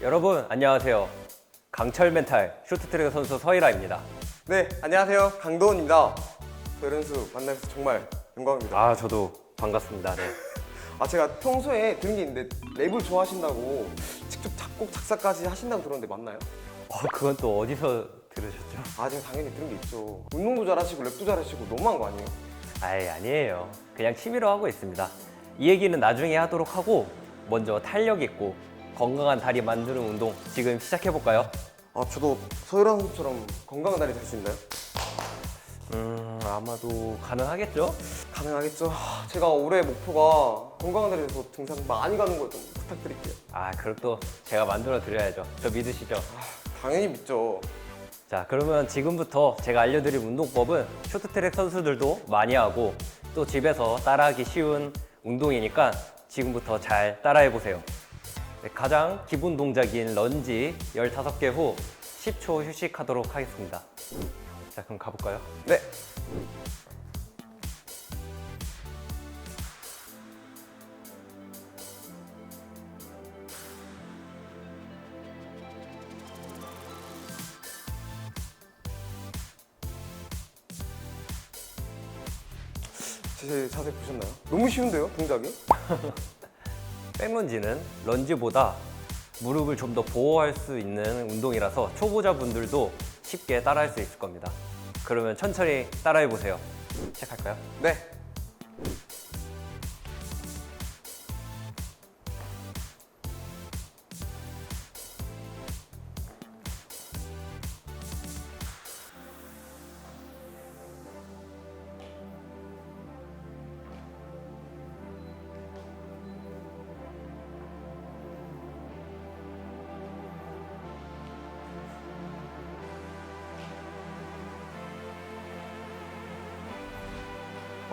여러분 안녕하세요. 강철 멘탈 쇼트트랙 선수 서일아입니다. 네, 안녕하세요. 강도원입니다. 배른수 만나서 정말 영광입니다. 아 저도 반갑습니다. 네. 아, 제가 평소에 들은 게 있는데 랩을 좋아하신다고 직접 작곡, 작사까지 하신다고 들었는데 맞나요? 어 그건 또 어디서 들으셨죠? 아, 제가 당연히 들은 게 있죠. 운동도 잘하시고 랩도 잘하시고 너무한 거 아니에요? 아이 아니에요. 그냥 취미로 하고 있습니다. 이 얘기는 나중에 하도록 하고 먼저 탄력 있고 건강한 다리 만드는 운동 지금 시작해 볼까요? 아, 저도 서유란 선수처럼 건강한 날이 될수 있나요? 음 아마도 가능하겠죠? 가능하겠죠. 하, 제가 올해 목표가 건강한 돼서 등산 많이 가는 걸 좀 부탁드릴게요. 아 그럼 또 제가 만들어 드려야죠. 저 믿으시죠? 아, 당연히 믿죠. 자 그러면 지금부터 제가 알려드릴 운동법은 쇼트트랙 선수들도 많이 하고 또 집에서 따라하기 쉬운 운동이니까 지금부터 잘 따라해 보세요 네, 가장 기본 동작인 런지 15개 후 10초 휴식하도록 하겠습니다 자 그럼 가볼까요? 네. 제 자세 보셨나요? 너무 쉬운데요, 동작이? 백런지는 런지보다 무릎을 좀 더 보호할 수 있는 운동이라서 초보자분들도 쉽게 따라할 수 있을 겁니다 그러면 천천히 따라해 보세요 시작할까요? 네.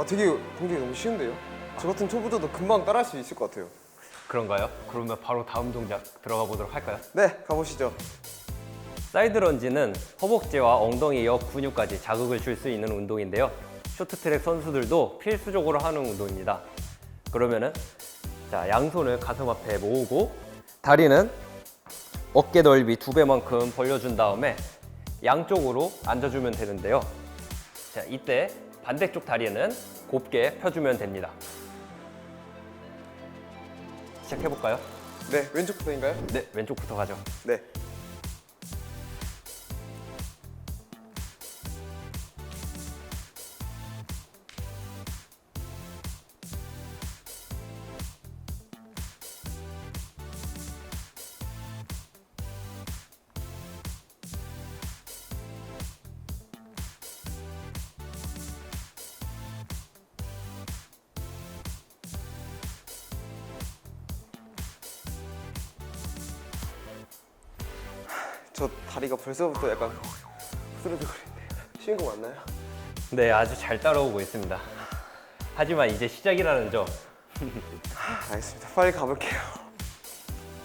아, 되게 동작이 너무 쉬운데요? 저 같은 초보자도 금방 따라할 수 있을 것 같아요. 그런가요? 그러면 바로 다음 동작 들어가 보도록 할까요? 네, 가보시죠. 사이드 런지는 허벅지와 엉덩이 옆 근육까지 자극을 줄 수 있는 운동인데요. 쇼트트랙 선수들도 필수적으로 하는 운동입니다. 그러면은 자 양손을 가슴 앞에 모으고 다리는 어깨 넓이 두 배만큼 벌려준 다음에 양쪽으로 앉아주면 되는데요. 자 이때 반대쪽 다리는 곱게 펴주면 됩니다. 시작해 볼까요? 네, 왼쪽부터인가요? 네 왼쪽부터 가죠. 네. 저 다리가 벌써부터 약간 후들후들거리는데 쉬운 거 맞나요? 네, 아주 잘 따라오고 있습니다. 하지만 이제 시작이라는 점. 알겠습니다. 빨리 가볼게요.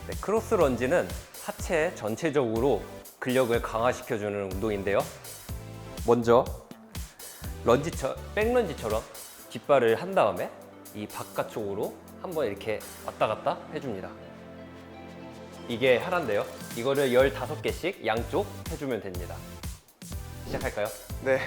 네, 크로스 런지는 하체 전체적으로 근력을 강화시켜주는 운동인데요. 먼저 런지처, 백런지처럼 뒷발을 한 다음에 이 바깥쪽으로 한번 이렇게 왔다 갔다 해줍니다. 이게 하나인데요. 이거를 15개씩 양쪽 해주면 됩니다. 시작할까요? 네.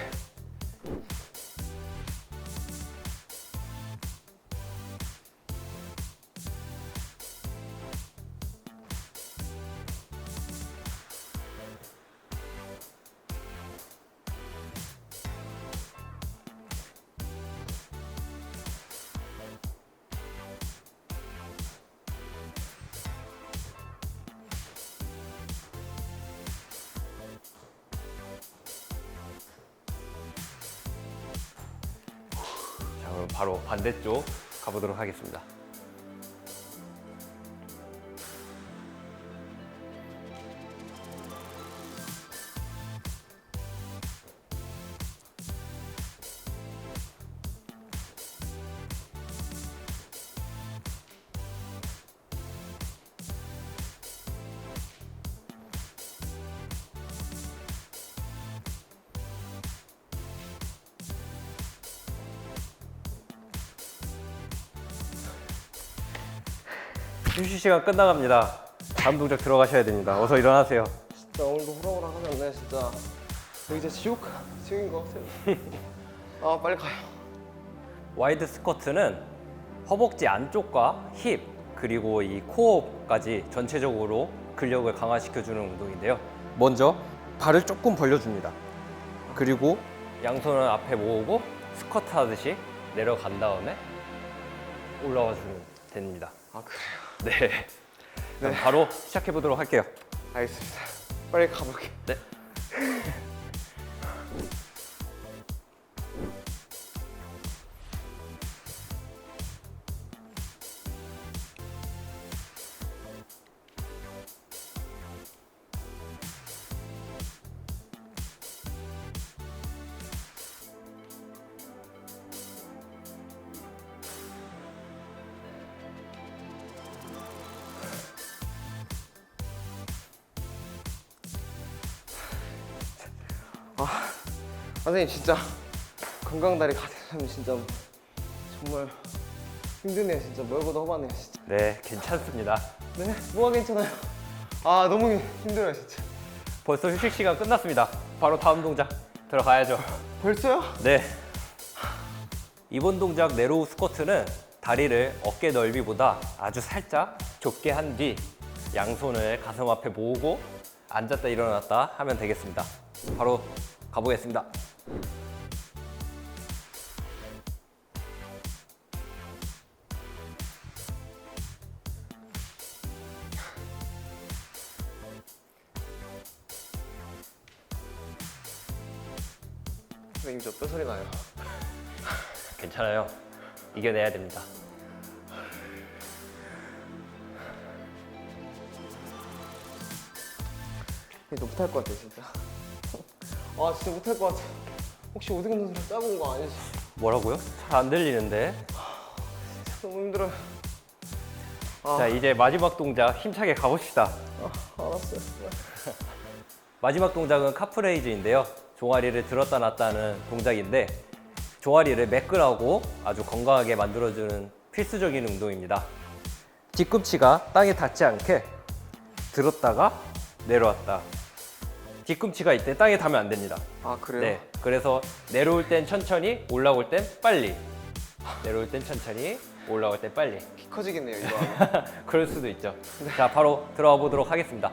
바로 반대쪽 가보도록 하겠습니다. 휴식 시간 끝나갑니다. 다음 동작 들어가셔야 됩니다. 어서 일어나세요. 진짜 오늘도 호락호락 하지 않나요 진짜 진짜 지옥 지옥인 것 같아요 아 빨리 가요 와이드 스쿼트는 허벅지 안쪽과 힙 그리고 이 코어까지 전체적으로 근력을 강화시켜주는 운동인데요. 먼저 발을 조금 벌려줍니다. 그리고 양손을 앞에 모으고 스쿼트 하듯이 내려간 다음에 올라와 주면 됩니다. 아 그래요 네. 그럼 바로 시작해 보도록 할게요. 알겠습니다 빨리 가볼게요 네. 선생님 진짜 건강다리 가득하면 진짜 정말 힘드네요 진짜 멀고도 험하네요 진짜 네, 괜찮습니다. 네 뭐가 괜찮아요 아 너무 힘들어요 진짜 벌써 휴식 시간 끝났습니다. 바로 다음 동작 들어가야죠. 벌써요? 네. 이번 동작 네로우 스쿼트는 다리를 어깨 넓이보다 아주 살짝 좁게 한 뒤 양손을 가슴 앞에 모으고 앉았다 일어났다 하면 되겠습니다. 바로 가보겠습니다. 선생님 저 뼈 소리 나요 괜찮아요. 이겨내야 됩니다. 너 못할 것 같아 진짜 아 진짜 못할 것 같아 혹시 오디건 선수랑 짜고 온 거 아니지? 뭐라고요? 잘 안 들리는데. 너무 힘들어요 아, 자, 이제 마지막 동작 힘차게 가봅시다. 아 알았어요 마지막 동작은 카프레이즈인데요. 종아리를 들었다 놨다 하는 동작인데 종아리를 매끈하고 아주 건강하게 만들어주는 필수적인 운동입니다. 뒤꿈치가 땅에 닿지 않게 들었다가 내려왔다. 뒤꿈치가 이때 땅에 닿으면 안 됩니다. 아 그래요? 네. 그래서 내려올 땐 천천히, 올라올 땐 빨리. 내려올 땐 천천히, 올라올 땐 빨리. 키 커지겠네요 이거 하면. 그럴 수도 있죠. 자, 바로 들어가 보도록 하겠습니다.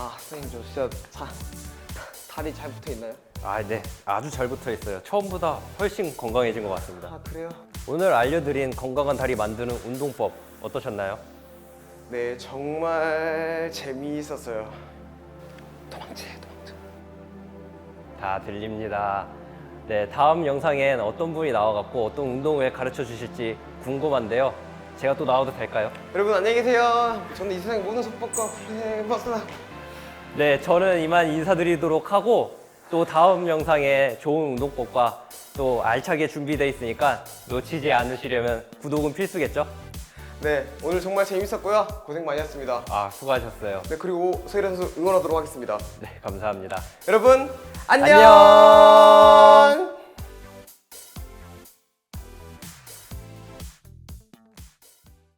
아 선생님 저 진짜 다, 다리 잘 붙어 있나요? 아, 네. 아주 잘 붙어 있어요. 처음보다 훨씬 건강해진 것 같습니다. 아 그래요? 오늘 알려드린 건강한 다리 만드는 운동법 어떠셨나요? 네 정말 재미있었어요 도망쳐 도망쳐 다 들립니다. 네, 다음 영상엔 어떤 분이 나와갖고 어떤 운동을 가르쳐 주실지 궁금한데요. 제가 또 나와도 될까요? 여러분 안녕히 계세요 저는 이 세상 모든 속박과 불행받으나 네, 저는 이만 인사드리도록 하고 또 다음 영상에 좋은 운동법과 또 알차게 준비되어 있으니까 놓치지 않으시려면 구독은 필수겠죠? 네 오늘 정말 재밌었고요 고생 많이 했습니다 아, 수고하셨어요. 네 그리고 서일현 선수 응원하도록 하겠습니다 네, 감사합니다. 여러분 안녕! 안녕!